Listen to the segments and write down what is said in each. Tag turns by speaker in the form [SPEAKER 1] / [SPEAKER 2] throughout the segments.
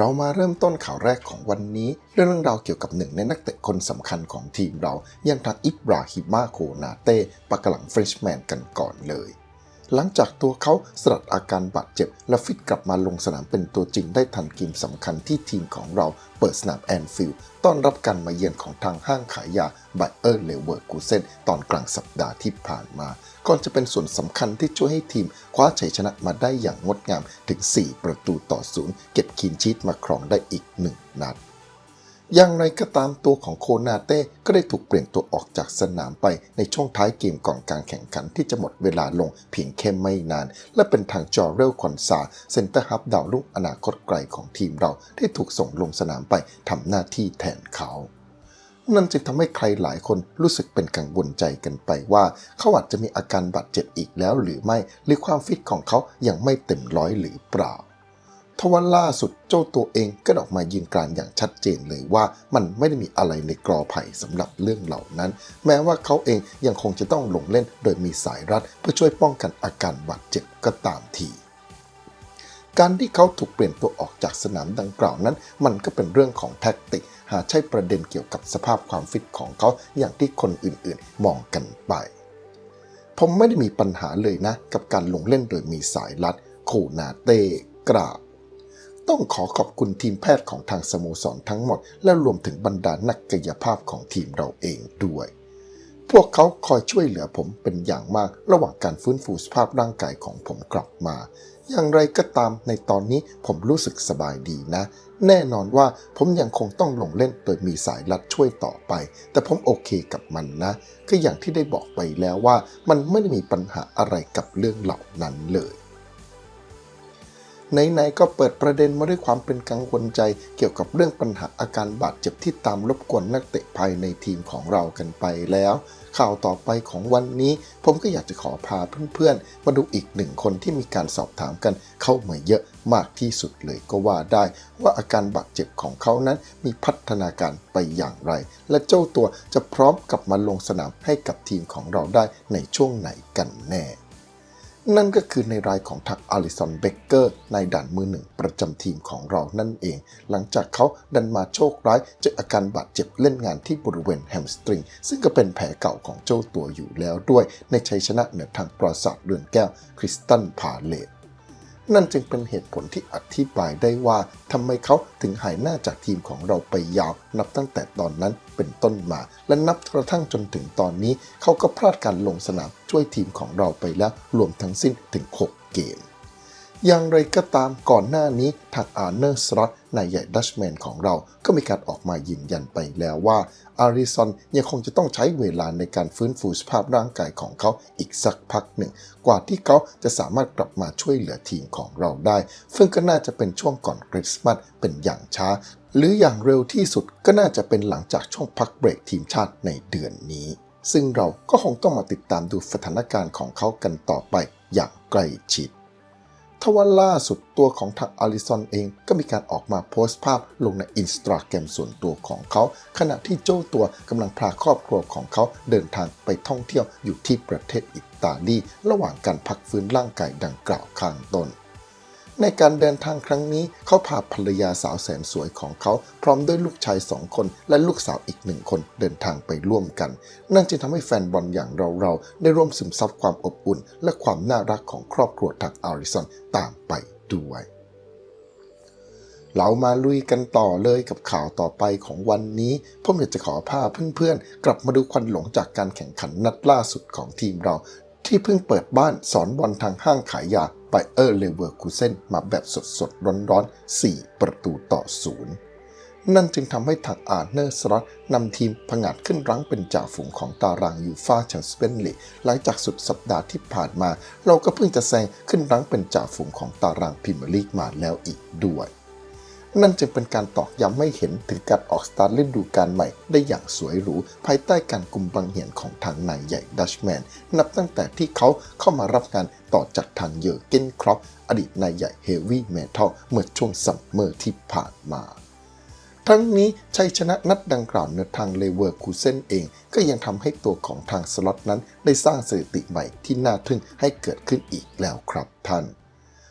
[SPEAKER 1] เรามาเริ่มต้นข่าวแรกของวันนี้ด้วยเรื่องราวเกี่ยวกับหนึ่งในนักเตะคนสำคัญของทีมเราอย่างทักอิบราฮิมาโคนาเต้ปากกหลังเฟรชแมนกันก่อนเลย หลังจากตัวเขาสลัดอาการบาดเจ็บ และฟิตกลับมาลงสนามเป็นตัวจริงได้ทันเกมสำคัญที่ทีมของเราเปิดสนามแอนฟิลด์ต้อนรับการมาเยือนของทางห้างขายยาไบเออร์เลเวอร์กูเซนตอนกลางสัปดาห์ที่ผ่านมา ก่อนจะเป็นส่วนสำคัญที่ช่วยให้ทีมคว้าชัยชนะมาได้อย่างงดงามถึง 4 ประตูต่อศูนย์เก็บคีนชีตมาครองได้อีก 1 นัด อย่างไรก็ตามตัวของโคนาเต้ก็ได้ถูกเปลี่ยนตัวออกจากสนามไปในช่วงท้ายเกมก่อนการแข่งขันที่จะหมดเวลาลงเพียงแค่ไม่นาน และเป็นทางจอเรลคอนซาเซนเตอร์ฮับดาวรุ่งอนาคตไกลของทีมเราที่ถูกส่งลงสนามไปทำหน้าที่แทนเขานั่นจึงทำให้ใครหลายคนรู้สึกเป็นกังวลใจกันไปว่า เขาอาจจะมีอาการบาดเจ็บอีกแล้วหรือไม่ หรือความฟิตของเขายังไม่เต็มร้อยหรือเปล่า ทว่าล่าสุดเจ้าตัวเองก็ออกมายืนกรานอย่างชัดเจนเลยว่ามันไม่ได้มีอะไรในกรอไผ่สำหรับเรื่องเหล่านั้น แม้ว่าเขาเองยังคงจะต้องลงเล่นโดยมีสายรัดเพื่อช่วยป้องกันอาการบาดเจ็บก็ตามทีการที่เขาถูกเปลี่ยนตัวออกจากสนามดังกล่าวนั้น มันก็เป็นเรื่องของแท็กติก หาใช่ประเด็นเกี่ยวกับสภาพความฟิตของเขาอย่างที่คนอื่นๆ มองกันไป ผมไม่ได้มีปัญหาเลยนะ กับการลงเล่นโดยมีสายรัด โคนาเต้กราบ ต้องขอขอบคุณทีมแพทย์ของทางสโมสรทั้งหมด และรวมถึงบรรดานักกายภาพของทีมเราเองด้วย พวกเขาคอยช่วยเหลือผมเป็นอย่างมากระหว่างการฟื้นฟูสภาพร่างกายของผมกลับมา อย่างไรก็ตามในตอนนี้ผมรู้สึกสบายดีนะ แน่นอนว่าผมยังคงต้องลงเล่นโดยมีสายลัดช่วยต่อไป แต่ผมโอเคกับมันนะก็อย่างที่ได้บอกไปแล้วว่า มันไม่ได้มีปัญหาอะไรกับเรื่องเหล่านั้นเลย ไหนๆก็เปิดประเด็นมาด้วยความเป็นกังวลใจ เกี่ยวกับเรื่องปัญหาอาการบาดเจ็บที่ตามรบกวนนักเตะภายในทีมของเรากันไปแล้ว ข่าวต่อไปของวันนี้ ผมก็อยากจะขอพาเพื่อนๆ มาดูอีกหนึ่งคนที่มีการสอบถามกันเข้ามาเยอะมากที่สุดเลยก็ว่าได้ ว่าอาการบาดเจ็บของเขานั้นมีพัฒนาการไปอย่างไร และเจ้าตัวจะพร้อมกลับมาลงสนามให้กับทีมของเราได้ในช่วงไหนกันแน่ นั่นก็คือในรายของทักอาริสันเบเกอร์ในด่านมือหนึ่งประจำทีมของเรานั่นเอง หลังจากเขาดันมาโชคร้ายจากอาการบาดเจ็บเล่นงานที่บริเวณแฮมสตริง ซึ่งก็เป็นแผลเก่าของเจ้าตัวอยู่แล้วด้วย ในชัยชนะเหนือทางปราสาทเรือนแก้วคริสตันพาเลต นั่นจึงเป็นเหตุผลที่อธิบายได้ว่าทำไมเขาถึงหายหน้าจากทีมของเราไปยาว นับตั้งแต่ตอนนั้นเป็นต้นมา และนับกระทั่งจนถึงตอนนี้ เขาก็พลาดการลงสนามช่วยทีมของเราไปแล้วรวมทั้งสิ้นถึง 6 เกม อย่างไรก็ตามก่อนหน้านี้ทางอาร์เนอร์สล็อตนายใหญ่ดัชแมนของเรา ก็มีการออกมายืนยันไปแล้วว่าอาริซอนยังคงจะต้องใช้เวลาในการฟื้นฟูสภาพร่างกายของเขาอีกสักพักหนึ่ง กว่าที่เขาจะสามารถกลับมาช่วยเหลือทีมของเราได้ ซึ่งก็น่าจะเป็นช่วงก่อนคริสต์มาสเป็นอย่างช้า หรืออย่างเร็วที่สุดก็น่าจะเป็นหลังจากช่วงพักเบรกทีมชาติในเดือนนี้ ซึ่งเราก็คงต้องมาติดตามดูสถานการณ์ของเขากันต่อไปอย่างใกล้ชิด ทว่าล่าสุดตัวของทางอาริซอนเองก็มีการออกมาโพสต์ภาพลงในอินสตาแกรมส่วนตัวของเขา ขณะที่โจ้ตัวกำลังพาครอบครัวของเขาเดินทางไปท่องเที่ยวอยู่ที่ประเทศอิตาลี ระหว่างการพักฟื้นร่างกายดังกล่าวข้างต้น ในการเดินทางครั้งนี้ เขาพาภรรยาสาวแสนสวยของเขา พร้อมด้วยลูกชายสองคน และลูกสาวอีกหนึ่งคนเดินทางไปร่วมกัน นั่นจึงทำให้แฟนบอลอย่างเราๆ ได้ร่วมซึมซับความอบอุ่น และความน่ารักของครอบครัวทางอาริสันตามไปด้วยเรามาลุยกันต่อเลยกับข่าวต่อไปของวันนี้ ผมอยากจะขอพาเพื่อนๆ กลับมาดูควันหลงจากการแข่งขันนัดล่าสุดของทีมเรา ที่เพิ่งเปิดบ้านสอนบอลทางห้างขายยา ไบเออร์เลเวอร์คูเซนมาแบบสดๆ ร้อนๆ 4 ประตูต่อศูนย์นั่นจึงทำให้ทางอาร์เนอร์สล็อตนำทีมผงาดขึ้นรั้งเป็นจ่าฝูงของตารางยูฟาแชมเปี้ยนลีกหลังจากสุดสัปดาห์ที่ผ่านมา เราก็เพิ่งจะแซงขึ้นรั้งเป็นจ่าฝูงของตารางพรีเมียร์ลีกมาแล้วอีกด้วย นั่นจึงเป็นการตอกย้ำไม่เห็นถึงการออกสตาร์ทฤดูกาลใหม่ได้อย่างสวยหรู ภายใต้การกุมบังเหียนของทางนายใหญ่ดัชแมน นับตั้งแต่ที่เขาเข้ามารับงานต่อจากทางเยอร์เกนครอปอดีตนายใหญ่เฮฟวี่เมทัลเมื่อช่วงซัมเมอร์ที่ผ่านมาทั้งนี้ชัยชนะนัดดังกล่าวในทางเลเวอร์คูเซนเอง ก็ยังทำให้ตัวของทางสล็อตนั้นได้สร้างสถิติใหม่ที่น่าทึ่งให้เกิดขึ้นอีกแล้วครับท่าน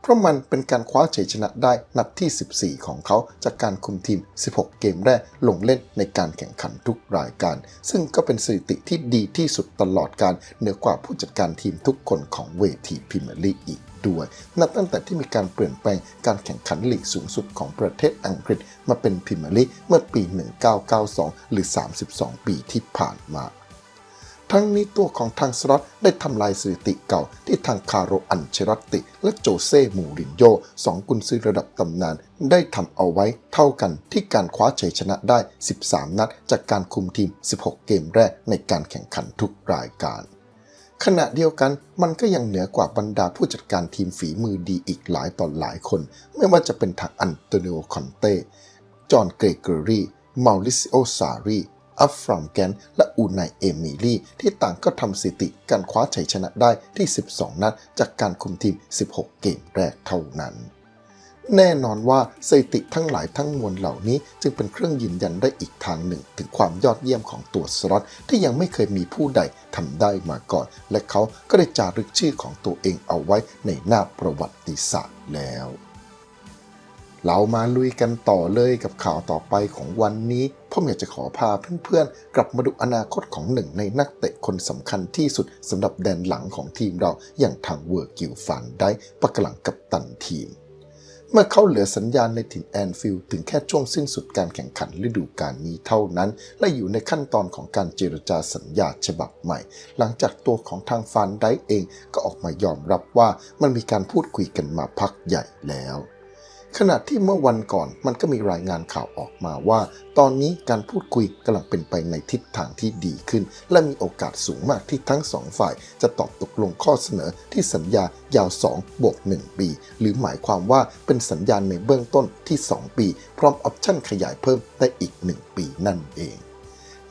[SPEAKER 1] เพราะมันเป็นการคว้าชัยชนะได้นัดที่ 14 ของเขาจากการคุมทีม 16 เกมแรกลงเล่นในการแข่งขันทุกรายการ ซึ่งก็เป็นสถิติที่ดีที่สุดตลอดการเหนือกว่าผู้จัดการทีมทุกคนของเวทีพรีเมียร์ลีกอีกด้วย นับตั้งแต่ที่มีการเปลี่ยนแปลงการแข่งขันลีกสูงสุดของประเทศอังกฤษมาเป็นพรีเมียร์ลีกเมื่อปี 1992 หรือ 32 ปีที่ผ่านมา ทั้งนี้ตัวของทางสล็อตได้ทำลายสถิติเก่าที่ทางคาร์โรอันเชรัตติ และโจเซ่มูรินโญ่สองกุนซือระดับตำนาน ได้ทำเอาไว้เท่ากันที่การคว้าชัยชนะได้ 13 นัด จากการคุมทีม 16 เกมแรกในการแข่งขันทุกรายการขณะเดียวกันมันก็ยังเหนือกว่าบรรดาผู้จัดการทีมฝีมือดีอีกหลายต่อหลายคน ไม่ว่าจะเป็นทางอันโตนิโอคอนเต้ จอห์นเกรเกอรี่ มาริซิโอซารี อัฟฟรามแกน และอูไนเอมิลี่ ที่ต่างก็ทำสถิติการคว้าชัยชนะได้ที่ 12 นัด จากการคุมทีม 16 เกมแรกเท่านั้น แน่นอนว่าสถิติทั้งหลายทั้งมวลเหล่านี้จึงเป็นเครื่องยืนยันได้อีกทางหนึ่ง ถึงความยอดเยี่ยมของตัวสล็อตที่ยังไม่เคยมีผู้ใดทำได้มาก่อน และเขาก็ได้จารึกชื่อของตัวเองเอาไว้ในหน้าประวัติศาสตร์แล้วเรามาลุยกันต่อเลยกับข่าวต่อไปของวันนี้ ผมอยากจะขอพาเพื่อนๆ กลับมาดูอนาคตของหนึ่งในนักเตะคนสำคัญที่สุดสำหรับแดนหลังของทีมเราอย่างทางเวอร์กิลฟันได้ประกลังกับตันทีม เมื่อเขาเหลือสัญญาณในถิ่นแอนฟิลด์ถึงแค่ช่วงสิ้นสุดการแข่งขันฤดูกาลนี้เท่านั้น และอยู่ในขั้นตอนของการเจรจาสัญญาฉบับใหม่ หลังจากตัวของทางฟานได้เองก็ออกมายอมรับว่ามันมีการพูดคุยกันมาพักใหญ่แล้ว ขณะที่เมื่อวันก่อนมันก็มีรายงานข่าวออกมาว่า ตอนนี้การพูดคุยกำลังเป็นไปในทิศทางที่ดีขึ้น และมีโอกาสสูงมากที่ทั้งสองฝ่าย จะตอบตกลงข้อเสนอที่สัญญายาว2บวก1ปี หรือหมายความว่าเป็นสัญญาในเบื้องต้นที่ 2 ปี พร้อมออปชั่นขยายเพิ่มได้อีก 1 ปีนั่นเอง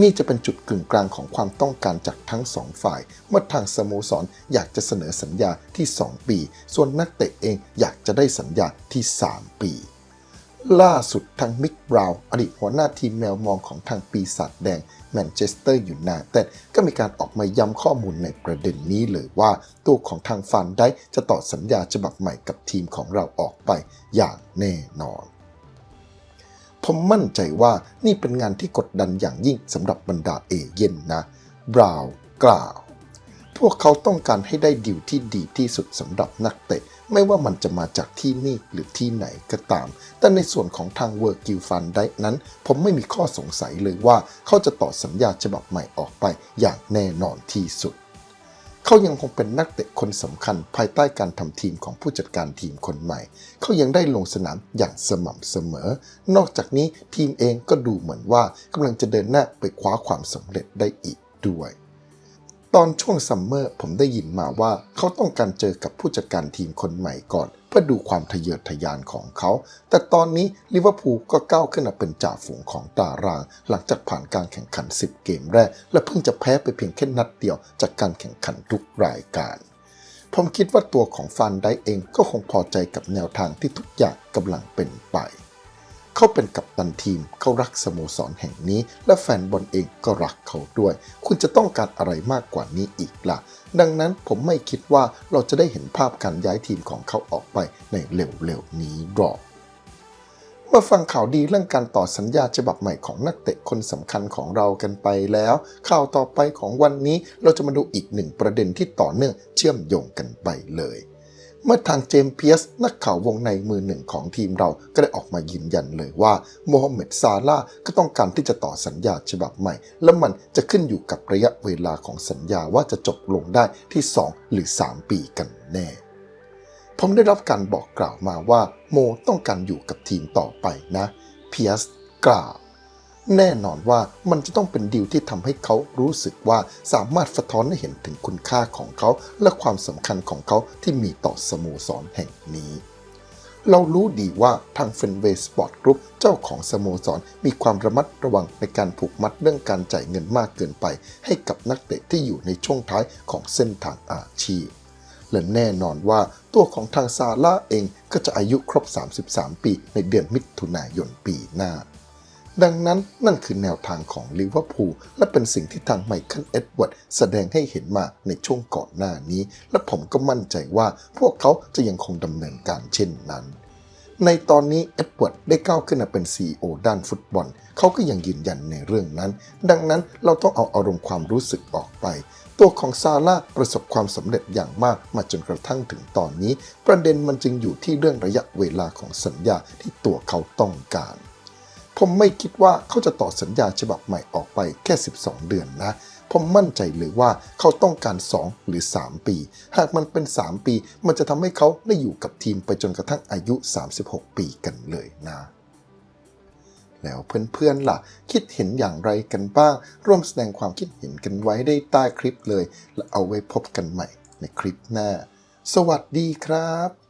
[SPEAKER 1] นี่จะเป็นจุดกึ่งกลางของความต้องการจากทั้งสองฝ่ายเมื่อทางสโมสรอยากจะเสนอสัญญาที่ 2 ปี ส่วนนักเตะเองอยากจะได้สัญญาที่ 3 ปี ล่าสุดทางมิกบราวน์อดีตหัวหน้าทีมแมวมองของทางปีศาจแดงแมนเชสเตอร์ยูไนเต็ดก็มีการออกมาย้ำข้อมูลในประเด็นนี้เลยว่า ตัวของทางฟานได้จะต่อสัญญาฉบับใหม่กับทีมของเราออกไปอย่างแน่นอน ผมมั่นใจว่านี่เป็นงานที่กดดันอย่างยิ่งสำหรับบรรดาเอเย่นนะบราวน์กล่าว พวกเขาต้องการให้ได้ดิวที่ดีที่สุดสำหรับนักเตะ ไม่ว่ามันจะมาจากที่นี่หรือที่ไหนก็ตาม แต่ในส่วนของทางเวอร์กิลฟันได้นั้น ผมไม่มีข้อสงสัยเลยว่าเขาจะต่อสัญญาฉบับใหม่ออกไปอย่างแน่นอนที่สุด เขายังคงเป็นนักเตะคนสำคัญภายใต้การทำทีมของผู้จัดการทีมคนใหม่ เขายังได้ลงสนามอย่างสม่ำเสมอ นอกจากนี้ทีมเองก็ดูเหมือนว่ากำลังจะเดินหน้าไปคว้าความสำเร็จได้อีกด้วย ตอนช่วงซัมเมอร์ผมได้ยินมาว่าเขาต้องการเจอกับผู้จัดการทีมคนใหม่ก่อน พื่อดูความทะเยอทะยานของเขา แต่ตอนนี้ลิเวอร์พูลก็ก้าวขึ้นมาเป็นจ่าฝูงของตาราง หลังจากผ่านการแข่งขัน 10 เกมแรก และเพิ่งจะแพ้ไปเพียงแค่นัดเดียวจากการแข่งขันทุกรายการ ผมคิดว่าตัวของฟันได้เองก็คงพอใจกับแนวทางที่ทุกอย่างกำลังเป็นไป เขาเป็นกัปตันทีม เขารักสโมสรแห่งนี้ และแฟนบอลเองก็รักเขาด้วย คุณจะต้องการอะไรมากกว่านี้อีกล่ะ ดังนั้นผมไม่คิดว่าเราจะได้เห็นภาพการย้ายทีมของเขาออกไปในเร็วๆนี้หรอกเมื่อฟังข่าวดีเรื่องการต่อสัญญาฉบับใหม่ของนักเตะคนสำคัญของเรากันไปแล้ว ข่าวต่อไปของวันนี้เราจะมาดูอีกหนึ่งประเด็นที่ต่อเนื่องเชื่อมโยงกันไปเลย เมื่อทางเจมส์เพียสนักข่าววงในมือหนึ่งของทีมเราก็ได้ออกมายืนยันเลยว่าโมฮัมเหม็ดซาร่าห์ก็ต้องการที่จะต่อสัญญาฉบับใหม่ และมันจะขึ้นอยู่กับระยะเวลาของสัญญาว่าจะจบลงได้ที่ 2 หรือ 3 ปีกันแน่ผมได้รับการบอกกล่าวมาว่าโมต้องการอยู่กับทีมต่อไปนะเพียสกล่าว แน่นอนว่ามันจะต้องเป็นดีลที่ทำให้เขารู้สึกว่าสามารถสะท้อนให้เห็นถึงคุณค่าของเขา และความสำคัญของเขาที่มีต่อสโมสรแห่งนี้เรารู้ดีว่าทางเฟนเวย์สปอร์ตกรุ๊ปเจ้าของสโมสร มีความระมัดระวังในการผูกมัดเรื่องการจ่ายเงินมากเกินไป ให้กับนักเตะที่อยู่ในช่วงท้ายของเส้นทางอาชีพ และแน่นอนว่าตัวของทางซาร่าเองก็จะอายุครบ 33 ปีในเดือนมิถุนายนปีหน้า ดังนั้นนั่นคือแนวทางของลิเวอร์พูลและเป็นสิ่งที่ทางไมเคิลเอ็ดเวิร์ดแสดงให้เห็นมาในช่วงก่อนหน้านี้ และผมก็มั่นใจว่าพวกเขาจะยังคงดำเนินการเช่นนั้น ในตอนนี้เอ็ดเวิร์ดได้ก้าวขึ้นมาเป็น CEO ด้านฟุตบอล เขาก็ยังยืนยันในเรื่องนั้น ดังนั้นเราต้องเอาอารมณ์ความรู้สึกออกไป ตัวของซาร่าประสบความสำเร็จอย่างมากมาจนกระทั่งถึงตอนนี้ ประเด็นมันจึงอยู่ที่เรื่องระยะเวลาของสัญญาที่ตัวเขาต้องการ ผมไม่คิดว่าเขาจะต่อสัญญาฉบับใหม่ออกไปแค่ 12 เดือนนะ ผมมั่นใจเลยว่าเขาต้องการ 2 หรือ 3 ปี หากมันเป็น 3 ปี มันจะทำให้เขาได้อยู่กับทีมไปจนกระทั่งอายุ 36 ปีกันเลยนะแล้วเพื่อนๆล่ะ คิดเห็นอย่างไรกันบ้าง ร่วมแสดงความคิดเห็นกันไว้ได้ใต้คลิปเลย และเอาไว้พบกันใหม่ในคลิปหน้า สวัสดีครับ